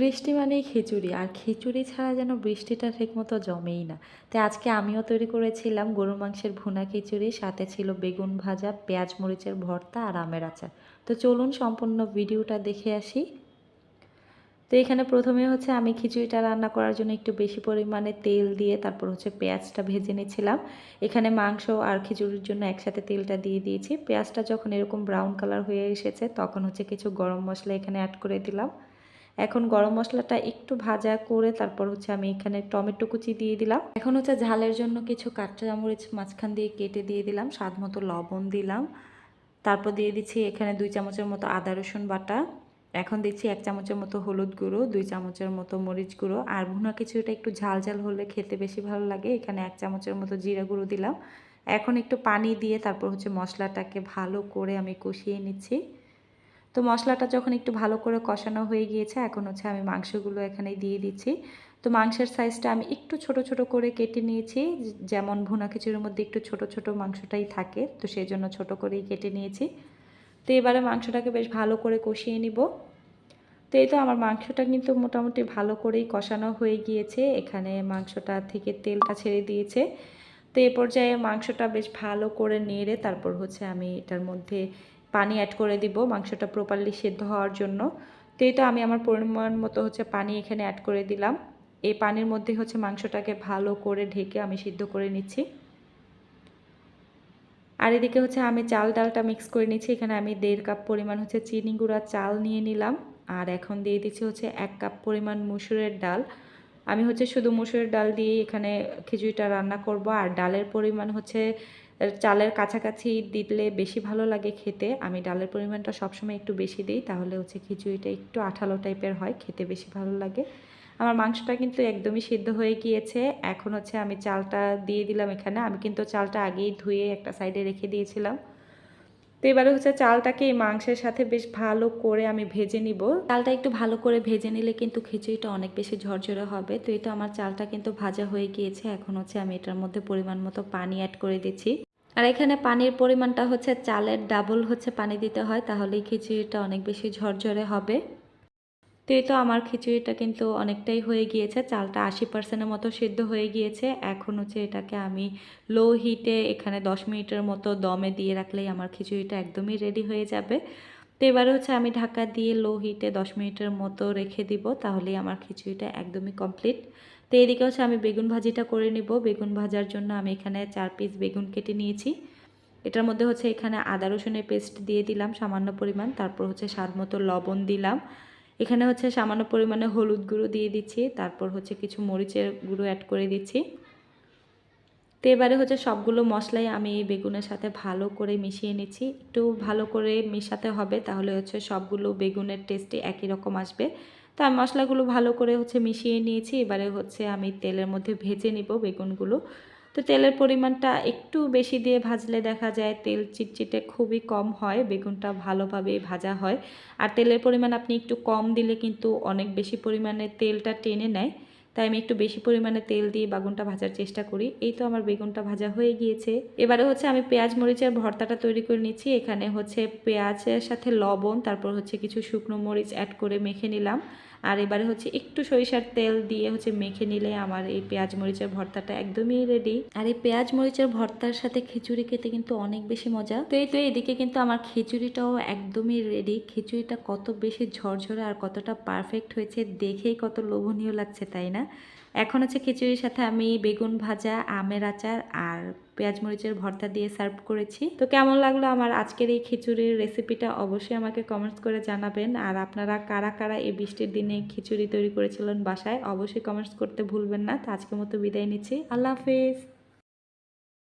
বৃষ্টি মানেই খিচুড়ি, আর খিচুড়ি ছাড়া যেন বৃষ্টিটা ঠিকমতো জমেই না। তাই আজকে আমিও তৈরি করেছিলাম গরু মাংসের ভুনা খিচুড়ি, সাথে ছিল বেগুন ভাজা, পেঁয়াজ মরিচের ভর্তা আর আমের আচার। তো চলুন সম্পূর্ণ ভিডিওটা দেখে আসি। তো এখানে প্রথমে হচ্ছে আমি খিচুড়িটা রান্না করার জন্য একটু বেশি পরিমাণে তেল দিয়ে তারপর হচ্ছে পেঁয়াজটা ভেজে নিয়েছিলাম। এখানে মাংস আর খিচুড়ির জন্য একসাথে তেলটা দিয়ে দিয়েছি। পেঁয়াজটা যখন এরকম ব্রাউন কালার হয়ে এসেছে, তখন হচ্ছে কিছু গরম মশলা এখানে অ্যাড করে দিলাম। এখন গরম মশলাটা একটু ভাজা করে তারপর হচ্ছে আমি এখানে টমেটো কুচি দিয়ে দিলাম। এখন হচ্ছে ঝালের জন্য কিছু কাঁচা চামরিচ মাঝখান দিয়ে কেটে দিয়ে দিলাম, স্বাদ মতো লবণ দিলাম। তারপর দিয়ে দিচ্ছি এখানে দুই চামচের মতো আদা, রসুন বাটা। এখন দিচ্ছি এক চামচের মতো হলুদ গুঁড়ো, দুই চামচের মতো মরিচ গুঁড়ো। আর ভুনা কিছুটা একটু ঝাল ঝাল হলে খেতে বেশি ভালো লাগে, এখানে এক চামচের মতো জিরা গুঁড়ো দিলাম। এখন একটু পানি দিয়ে তারপর হচ্ছে মশলাটাকে ভালো করে আমি কষিয়ে নিচ্ছি। তো মশলাটা যখন একটু ভালো করে কষানো হয়ে গিয়েছে, এখন হচ্ছে আমি মাংসগুলো এখানে দিয়ে দিচ্ছি। তো মাংসের সাইজটা আমি একটু ছোট ছোট করে কেটে নিয়েছি যেমন ভুনা খিচুড়ির মধ্যে একটু ছোট ছোট মাংসটাই থাকে, তো সেই জন্য ছোট করেই কেটে নিয়েছি। তো এবারে মাংসটাকে বেশ ভালো করে কষিয়ে নিব। তো এই তো আমার মাংসটা কিন্তু মোটামুটি ভালো করেই কষানো হয়ে গিয়েছে, এখানে মাংসটা থেকে তেলটা ছেড়ে দিয়েছে। তো এ পর্যায়ে মাংসটা বেশ ভালো করে নেড়ে তারপর হচ্ছে আমি এটার মধ্যে পানি অ্যাড করে দিব, মাংসটা প্রপারলি সেদ্ধ হওয়ার জন্য। তো এই তো আমি আমার পরিমাণ মতো হচ্ছে পানি এখানে অ্যাড করে দিলাম। এই পানির মধ্যে হচ্ছে মাংসটাকে ভালো করে ঢেকে আমি সিদ্ধ করে নিচ্ছি। আর এদিকে হচ্ছে আমি চাল ডালটা মিক্স করে নিচ্ছি। এখানে আমি দেড় কাপ পরিমাণ হচ্ছে চিনি গুঁড়া চাল নিয়ে নিলাম। আর এখন দিয়ে দিচ্ছি হচ্ছে এক কাপ পরিমাণ মুসুরের ডাল। আমি হচ্ছে শুধু মুসুরের ডাল দিয়ে এখানে খিচুড়িটা রান্না করব। আর ডালের পরিমাণ হচ্ছে চালের কাছাকাছি দিলে বেশি ভালো লাগে খেতে। আমি ডালের পরিমাণটা সবসময় একটু বেশি দিই, তাহলে হচ্ছে খিচুড়িটা একটু আঠালো টাইপের হয়, খেতে বেশি ভালো লাগে। আমার মাংসটা কিন্তু একদমই সিদ্ধ হয়ে গিয়েছে। এখন হচ্ছে আমি চালটা দিয়ে দিলাম এখানে। আমি কিন্তু চালটা আগেই ধুয়ে একটা সাইডে রেখে দিয়েছিলাম। তো এবারে হচ্ছে চালটাকে এই মাংসের সাথে বেশ ভালো করে আমি ভেজে নিব। চালটা একটু ভালো করে ভেজে নিলে কিন্তু খিচুড়িটা অনেক বেশি ঝরঝরে হবে। তো এটা আমার চালটা কিন্তু ভাজা হয়ে গিয়েছে। এখন হচ্ছে আমি এটার মধ্যে পরিমাণ মতো পানি অ্যাড করে দিচ্ছি। আর এখানে পানির পরিমাণটা হচ্ছে চালের ডাবল হচ্ছে পানি দিতে হয়, তাহলেই খিচুড়িটা অনেক বেশি ঝরঝরে হবে। তো এই তো আমার খিচুড়িটা কিন্তু অনেকটাই হয়ে গিয়েছে। চালটা আশি পার্সেন্টের মতো সিদ্ধ হয়ে গিয়েছে। এখন হচ্ছে এটাকে আমি লো হিটে এখানে দশ মিনিটের মতো দমে দিয়ে রাখলেই আমার খিচুড়িটা একদমই রেডি হয়ে যাবে। তো এবারে হচ্ছে আমি ঢাকা দিয়ে লো হিটে দশ মিনিটের মতো রেখে দিব, তাহলেই আমার খিচুড়িটা একদমই কমপ্লিট তো এদিকে হচ্ছে আমি বেগুন ভাজিটা করে নিব। বেগুন ভাজার জন্য আমি এখানে চার পিস বেগুন কেটে নিয়েছি। এটার মধ্যে হচ্ছে এখানে আদা রসুনের পেস্ট দিয়ে দিলাম সামান্য পরিমাণ। তারপর হচ্ছে স্বাদ মতো লবণ দিলাম। এখানে হচ্ছে সামান্য পরিমাণে হলুদ গুঁড়ো দিয়ে দিচ্ছি, তারপর হচ্ছে কিছু মরিচের গুঁড়ো অ্যাড করে দিচ্ছি। তো এবারে হচ্ছে সবগুলো মশলাই আমি বেগুনের সাথে ভালো করে মিশিয়ে নিচ্ছি। একটু ভালো করে মেশাতে হবে, তাহলে হচ্ছে সবগুলো বেগুনের টেস্টে একই রকম আসবে। তো আমি মশলাগুলো ভালো করে হচ্ছে মিশিয়ে নিয়েছি, এবারে হচ্ছে আমি তেলের মধ্যে ভেজে নিব বেগুনগুলো। তো তেলের পরিমাণটা একটু বেশি দিয়ে ভাজলে দেখা যায় তেল চিটচিটে খুবই কম হয়, বেগুনটা ভালোভাবে ভাজা হয়। আর তেলের পরিমাণ আপনি একটু কম দিলে কিন্তু অনেক বেশি পরিমাণে তেলটা টেনে নেয়। তাই আমি একটু বেশি পরিমাণে তেল দিয়ে বেগুনটা ভাজার চেষ্টা করি। এই তো আমার বেগুনটা ভাজা হয়ে গিয়েছে। এবারে হচ্ছে আমি পেঁয়াজ, মরিচের ভর্তাটা তৈরি করে নিচ্ছি। এখানে হচ্ছে পেঁয়াজের সাথে লবণ, তারপর হচ্ছে কিছু শুকনো মরিচ অ্যাড করে মেখে নিলাম। আর এবারে হচ্ছে একটু সরিষার তেল দিয়ে হচ্ছে মেখে নিলে আমার এই পেঁয়াজ মরিচের ভর্তাটা একদমই রেডি আর এই পেঁয়াজ মরিচের ভর্তার সাথে খিচুড়ি খেতে কিন্তু অনেক বেশি মজা। তো এই তো এদিকে কিন্তু আমার খিচুড়িটাও একদমই রেডি খিচুড়িটা কত বেশি ঝরঝরে আর কতটা পারফেক্ট হয়েছে, দেখেই কত লোভনীয় লাগছে, তাই না? এখন হচ্ছে খিচুড়ির সাথে আমি বেগুন ভাজা, আমের আচার আর পেঁয়াজ মরিচের ভর্তা দিয়ে সার্ভ করেছি। তো কেমন লাগল আমার আজকের এই খিচুড়ির রেসিপিটা অবশ্যই আমাকে কমেন্টস করে জানাবেন। আর আপনারা কারা কারা এই বৃষ্টির দিনে খিচুড়ি তৈরি করেছিলেন বাসায়, অবশ্যই কমেন্টস করতে ভুলবেন না। তো আজকের মতো বিদায় নিচ্ছি। আল্লাহ হাফেজ।